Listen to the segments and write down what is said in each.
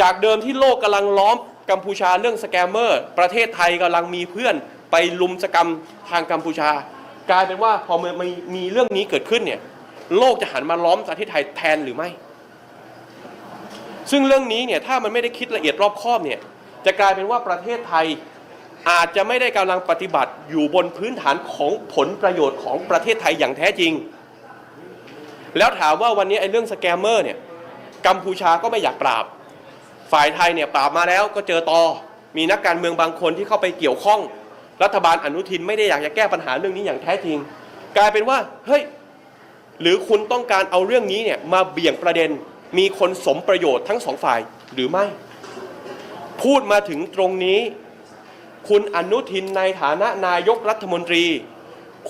จากเดิมที่โลกกำลังล้อมกัมพูชาเรื่องสแกมเมอร์ ประเทศไทยกำลังมีเพื่อนไปลุมสกรรมทางกัมพูชา กลายเป็นว่าพอมมีมีเรื่องนี้เกิดขึ้นเนี่ยโลกจะหันมาล้อมประเทศไทยแทนหรือไม่ ซึ่งเรื่องนี้เนี่ยถ้ามันไม่ได้คิดละเอียดรอบคอบเนี่ยจะกลายเป็นว่าประเทศไทยอาจจะไม่ได้กำลังปฏิบัติอยู่บนพื้นฐานของผลประโยชน์ของประเทศไทยอย่างแท้จริง แล้วถามว่าวันนี้ไอ้เรื่องสแกมเมอร์เนี่ยกัมพูชาก็ไม่อยากปราบ ฝ่ายไทยเนี่ยปราบมาแล้วก็เจอตอมีนักการเมืองบางคนที่เข้าไปเกี่ยวข้อง รัฐบาลอนุทินไม่ได้อยากจะแก้ปัญหาเรื่องนี้อย่างแท้จริง กลายเป็นว่าเฮ้ยหรือคุณต้องการเอาเรื่องนี้เนี่ยมาเบี่ยงประเด็น มีคนสมประโยชน์ทั้งสองฝ่ายหรือไม่ พูดมาถึงตรงนี้ คุณอนุทินในฐานะนายกรัฐมนตรี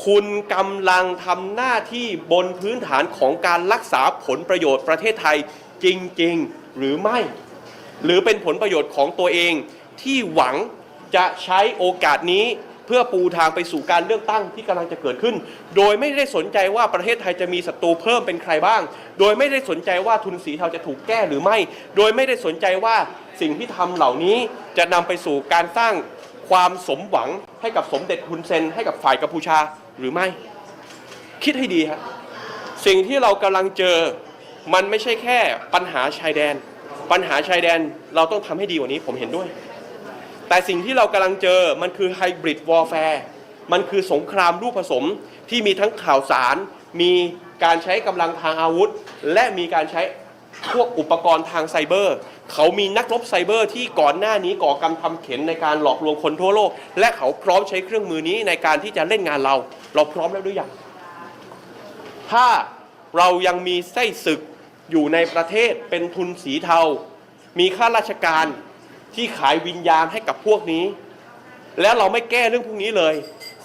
คุณกำลังทำหน้าที่บนพื้นฐานของการรักษาผลประโยชน์ประเทศไทยจริง ๆ หรือไม่ หรือเป็นผลประโยชน์ของตัวเองที่หวังจะใช้โอกาสนี้เพื่อปูทางไปสู่การเลือกตั้งที่กำลังจะเกิดขึ้น โดยไม่ได้สนใจว่าประเทศไทยจะมีศัตรูเพิ่มเป็นใครบ้าง โดยไม่ได้สนใจว่าทุนสีเทาจะถูกแก้หรือไม่ โดยไม่ได้สนใจว่าสิ่งที่ทำเหล่านี้จะนำไปสู่การสร้างความสมหวังให้กับสมเด็จฮุนเซน ให้กับฝ่ายกัมพูชาหรือไม่ คิดให้ดีครับสิ่งที่เรากำลังเจอมันไม่ใช่แค่ปัญหาชายแดน ปัญหาชายแดนเราต้องทำให้ดีกว่านี้ผมเห็นด้วย แต่สิ่งที่เรากำลังเจอมันคือไฮบริดวอลแฟร์มันคือสงครามลูกผสมที่มีทั้งข่าวสาร มีการใช้กำลังทางอาวุธ และมีการใช้พวกอุปกรณ์ทางไซเบอร์ เขามีนักรบไซเบอร์ที่ก่อนหน้านี้ก่อกรรมทำเข็นในการหลอกลวงคนทั่วโลก และเขาพร้อมใช้เครื่องมือนี้ในการที่จะเล่นงานเรา เราพร้อมแล้วหรือยังถ้าเรายังมีไส้ศึก อยู่ในประเทศเป็นทุนสีเทา มีข้าราชการที่ขายวิญญาณให้กับพวกนี้ แล้วเราไม่แก้เรื่องพวกนี้เลย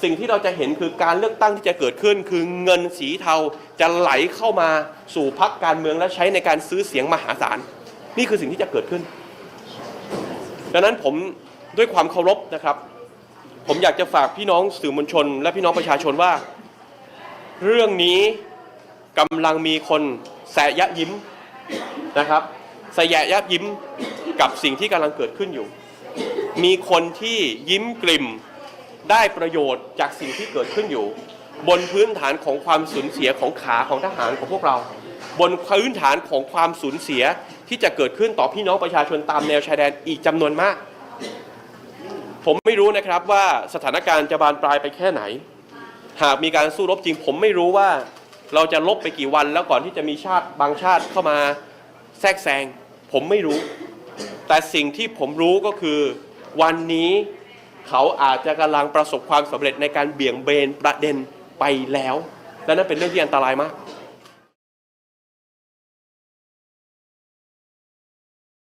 สิ่งที่เราจะเห็นคือการเลือกตั้งที่จะเกิดขึ้น คือเงินสีเทาจะไหลเข้ามาสู่พักการเมืองและใช้ในการซื้อเสียงมหาศาล นี่คือสิ่งที่จะเกิดขึ้น ดังนั้นผมด้วยความเคารพนะครับ ผมอยากจะฝากพี่น้องสื่อมวลชน และพี่น้องประชาชนว่า เรื่องนี้กำลังมีคน แสยะยิ้มนะครับแสยะยะยิ้มกับสิ่งที่กำลังเกิดขึ้นอยู่ มีคนที่ยิ้มกลิ่มได้ประโยชน์จากสิ่งที่เกิดขึ้นอยู่ บนพื้นฐานของความสูญเสียของขาของทหารของพวกเรา บนพื้นฐานของความสูญเสียที่จะเกิดขึ้นต่อพี่น้องประชาชนตามแนวชายแดนอีกจำนวนมาก ผมไม่รู้นะครับว่าสถานการณ์จะบานปลายไปแค่ไหน หากมีการสู้รบจริง ผมไม่รู้ว่า เราจะลบไปกี่วันแล้วก่อนที่จะมีชาติบางชาติเข้ามาแทรกแซงผมไม่รู้ แต่สิ่งที่ผมรู้ก็คือ วันนี้เขาอาจจะกำลังประสบความสำเร็จในการเบี่ยงเบนประเด็นไปแล้ว และนั่นเป็นเรื่องที่อันตรายมาก